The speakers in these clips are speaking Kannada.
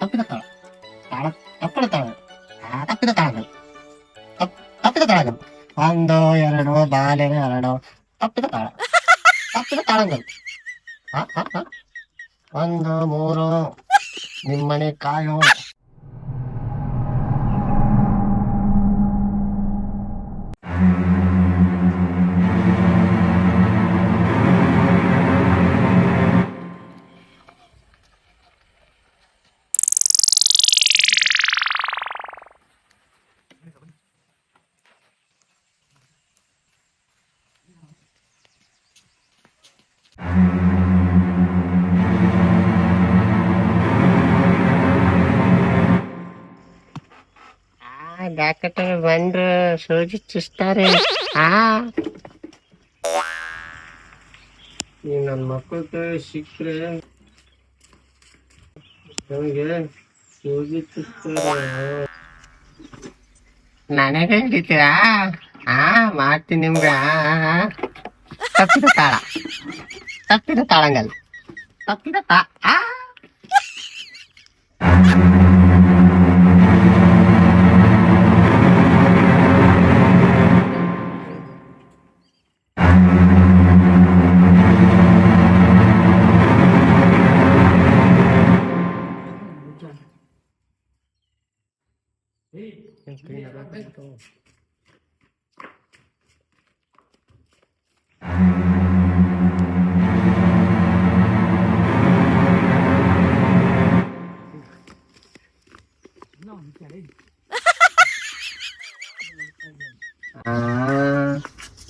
ತಪ್ಪಿದ ತಾಳ ತಾಳ ತಪ್ಪಿದ ತಾಳ ಆ, ತಪ್ಪಿದ ತಾಳಗಳು ತಪ್- ತಪ್ಪಿದ ತಾಳಗಳು ಒಂದು ಎರಡು ಬಾಲೆ ಎರಡು ತಪ್ಪಿದ ತಾಳ ತಪ್ಪಿದ ತಾಳಗಳು ಹ, ಹ, ಹ. ಒಂದು ಮೂರು ನಿಮ್ಮನೆ ಕಾಯು ಸೂಜಿ ಚುಸ್ತಾರೆ ಆ. ಈ ನನ್ನ ಮಕ್ಕಳ ಸಿಕ್ಕರೆ ನನಗೆ ನನಗೆ ಹಿಡಿತೀರಾ ಆ ಮಾಡ್ತೀನಿ ನಿಮ್ಗೆ. ತಪ್ಪಿದ ತಾಳ. ತಪ್ಪಿದ ತಾಳಂಗಲ್ಲ. ತಪ್ಪಿದ ತಾ ಆ.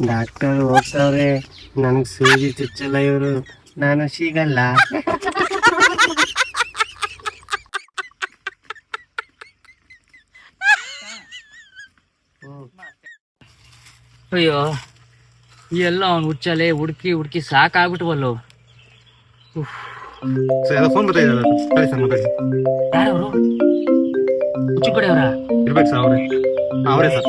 ಡಾಕ್ಟರ್ ಓಡ್ಸವ್ರೆ ನನಗೆ ಸೂಜಿ ಚುಚ್ಚಲ್ಲ ಇವರು ನಾನು ಸಿಗಲ್ಲ ಅಯ್ಯೋ ಈ ಎಲ್ಲ ಅವ್ನು ಹುಚ್ಚಲೆ ಹುಡುಕಿ ಹುಡುಕಿ ಸಾಕಾಗ್ಬಿಟ್ವಲ್ಲು. ಸರ್ ಫೋನ್ ಬರ್ತಾ ಸರಿ ಸರ್ ಮಾತಾಡಿ ಯಾರವರು? ಹುಚ್ಚು ಕಡೆಯವರ ಇರ್ಬೇಕು ಸರ್ ಅವರೇ. ಅವರೇ ಸರ್.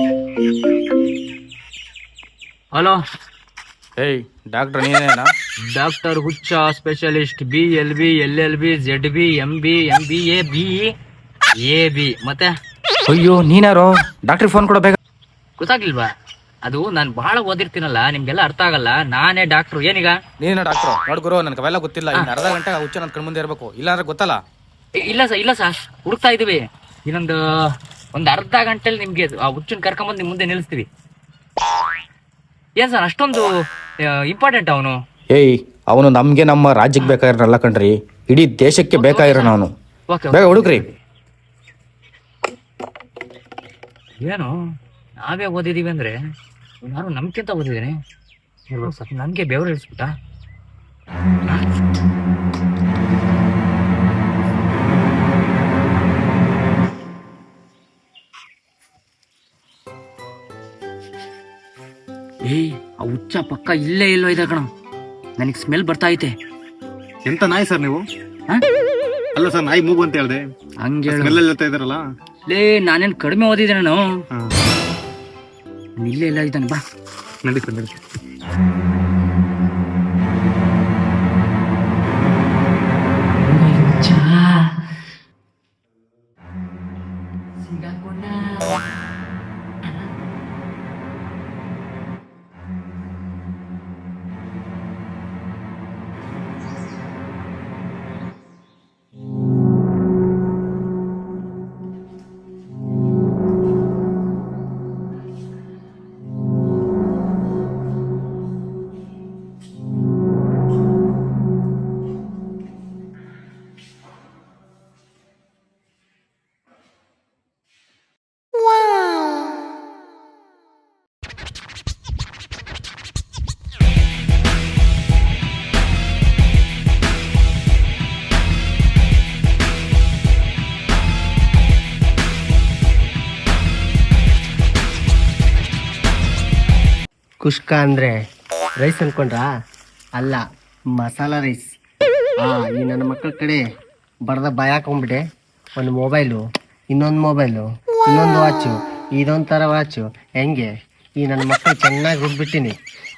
ಹಲೋ? ಏಯ್ ಡಾಕ್ಟರ್ ನೀನೇನಾ? ಡಾಕ್ಟರ್ ಹುಚ್ಚ specialist B L B L L B Z B M B M B A B A B. ಮತ್ತೆ? ಅಯ್ಯೋ ನೀನಾರೋ? ಡಾಕ್ಟ್ರಿಗೆ ಫೋನ್ ಕೊಡೋ ಬೇಗ ಗೊತ್ತಾಗ್ಲಿಲ್ವಾ? ಅದು ನಾನು ಬಹಳ ಓದಿರ್ತೀನಲ್ಲ ನಿಮ್ಗೆಲ್ಲ ಅರ್ಥ ಆಗಲ್ಲ. ನಾನೇ ಡಾಕ್ಟ್ರು ಏನೀಗ? ನೀನ ಡಾಕ್ಟರ್ ನೋಡ್ ಗುರು ನನಗೆ ಅವೆಲ್ಲ ಗೊತ್ತಿಲ್ಲ ಇನ್ನು ಅರ್ಧ ಗಂಟೆ ಹುಚ್ಚ ನನ್ನ ಕಣ್ಮುಂದೆ ಇರಬೇಕು. ಇಲ್ಲಾಂದ್ರೆ ಗೊತ್ತಲ್ಲ? ಇಲ್ಲ ಸರ್ ಇಲ್ಲ ಸರ್ ಹುಡುಕ್ತಾ ಇದೀವಿ ಇನ್ನೊಂದು ಒಂದು ಅರ್ಧ ಗಂಟೆಲಿ ನಿಮ್ಗೆ ಆ ಹುಚ್ಚನ್ ಕರ್ಕೊಂಬಂದು ನಿಮ್ ಮುಂದೆ ನಿಲ್ಲಿಸ್ತೀವಿ. ಏನ್ ಸರ್ ಅಷ್ಟೊಂದು ಇಂಪಾರ್ಟೆಂಟ್ ಅವನು? ಏಯ್ ಅವನು ನಮ್ಗೆ ನಮ್ಮ ರಾಜ್ಯಕ್ಕೆ ಬೇಕಾಗಿರೋನಲ್ಲ ಕಣ್ರಿ. ಇಡೀ ದೇಶಕ್ಕೆ ಬೇಕಾಗಿರೋ ಅವನು. ಓಕೆ ಬೇಗ ಹುಡುಕ್ರಿ. ಏನು? ನಾವೇ ಓದಿದೀವಿ ಅಂದ್ರೆ? ನಾನು ನಮ್ಗಿಂತ ಓದಿದ್ದೀನಿ ಇರ್ಬೋದು ಸರ್ ನನಗೆ ಬೆವರು ಇಳಿಸ್ಬಿಟ್ಟ. ಏಯ್ ಆ ಹುಚ್ಚ ಪಕ್ಕ ಇಲ್ಲೇ ಇಲ್ಲೋ ಇದೆ ಕಣ. ನನಗೆ ಸ್ಮೆಲ್ ಬರ್ತಾ ಐತೆ. ಎಂತ ನಾಯಿ ಸರ್ ನೀವು? ಹಾ? ಅಲ್ಲ ಸರ್ ನಾಯಿ ಮೂಗು ಅಂತ ಹೇಳ್ದೆ. ಹಂಗೆ ಸ್ಮೆಲ್ ಹೇಳ್ತಾ ಇದಾರಲ್ಲ ಲೇ ನಾನೇನು ಕಡಿಮೆ ಓದಿದ್ದೆ ನಾನು. ಹಾ. ಅವ್ನು ಇಲ್ಲೇ ಇಲ್ಲ ಇದ್ದಾನೆ ಬಾ ನಡಿ ಕುಷ್ಕ ಅಂದ್ರೆ ರೈಸ್ ಅಂದ್ಕೊಂಡ್ರಾ ಅಲ್ಲ, ಮಸಾಲ ರೈಸ್. ಹಾಂ ಈ ನನ್ನ ಮಕ್ಕಳ ಕಡೆ ಬಡ್ದ ಭಯ ಹಾಕೊಂಡ್ಬಿಟ್ಟೆ ಒಂದು ಮೊಬೈಲು, ಇನ್ನೊಂದು ಮೊಬೈಲು, ಇನ್ನೊಂದು ವಾಚು, ಇದೊಂದು ಥರ ವಾಚು. ಹೆಂಗೆ? ಈ ನನ್ನ ಮಕ್ಕಳು ಚೆನ್ನಾಗಿ ಹುಡ್ಬಿಟ್ಟಿನಿ.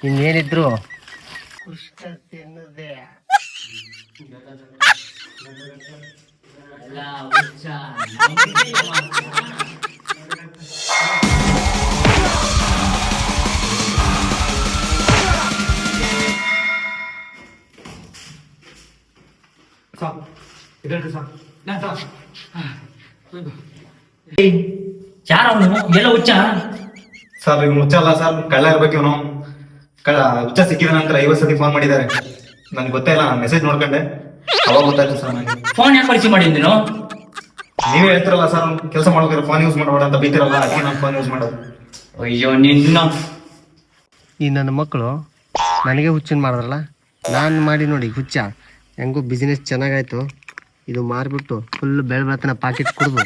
ಇನ್ನೇನಿದ್ರು ಕುಷ್ಕ ಯಾರ ಅವನು? ಎಲ್ಲ ಹುಚ್ಚ? ಸರ್ ಹುಚ್ಚ ಅಲ್ಲ ಸರ್. ಕಳ್ಳ ಇರ್ಬೇಕು ಇವನು. ಕಳ್ಳ ಹುಚ್ಚ ಸಿಕ್ಕಿದ ನಂತರ ಐವತ್ತು ಸತಿ ಫೋನ್ ಮಾಡಿದ್ದಾರೆ. ನನ್ಗೆ ಗೊತ್ತೇ ಇಲ್ಲ ಮೆಸೇಜ್ ನೋಡ್ಕೊಂಡೆ. ಅವಾಗ ಗೊತ್ತಾಯ್ತು ಸರ್ ನನಗೆ. ಫೋನ್ ಯಾಕೆ ಪರಿಚಯ ಮಾಡಿದ್ ನೀನು ನೀವೇ ಹೇಳ್ತಿರಲ್ಲ ಸರ್ ಕೆಲಸ ಮಾಡ್ಬೇಕಾದ್ರೆ ಫೋನ್ ಯೂಸ್ ಮಾಡಬೇಡ ಅಂತ ಬೈತಿರಲ್ಲ ಅದಕ್ಕೆ ನಾನು ಫೋನ್ ಯೂಸ್ ಮಾಡೋದು. ಅಯ್ಯೋ ನಿನ್ನ. ಈ ನನ್ನ ಮಕ್ಕಳು ನನಗೆ ಹುಚ್ಚಿನ ಮಾಡಿದ್ರಲ್ಲ? ನಾನು ಮಾಡಿ ನೋಡಿ ಹುಚ್ಚ. ಹೆಂಗೂ ಬಿಸ್ನೆಸ್ ಚೆನ್ನಾಗಾಯ್ತು. ಇದು ಮಾರ್ಬಿಟ್ಟು ಫುಲ್ ಬೆಳೆ ಬೆಳತನ ಪಾಕೆಟ್ ಕುಡಿದು.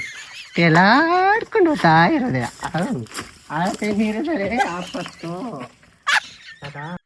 ಎಲ್ಲಾಡ್ಕೊಂಡು ಹೋಗ್ತಾ ಇರೋದೆ. ಆ ನೀರಿದ್ದಾರೆ ಆಪತ್ತು. ಆಪತ್ತು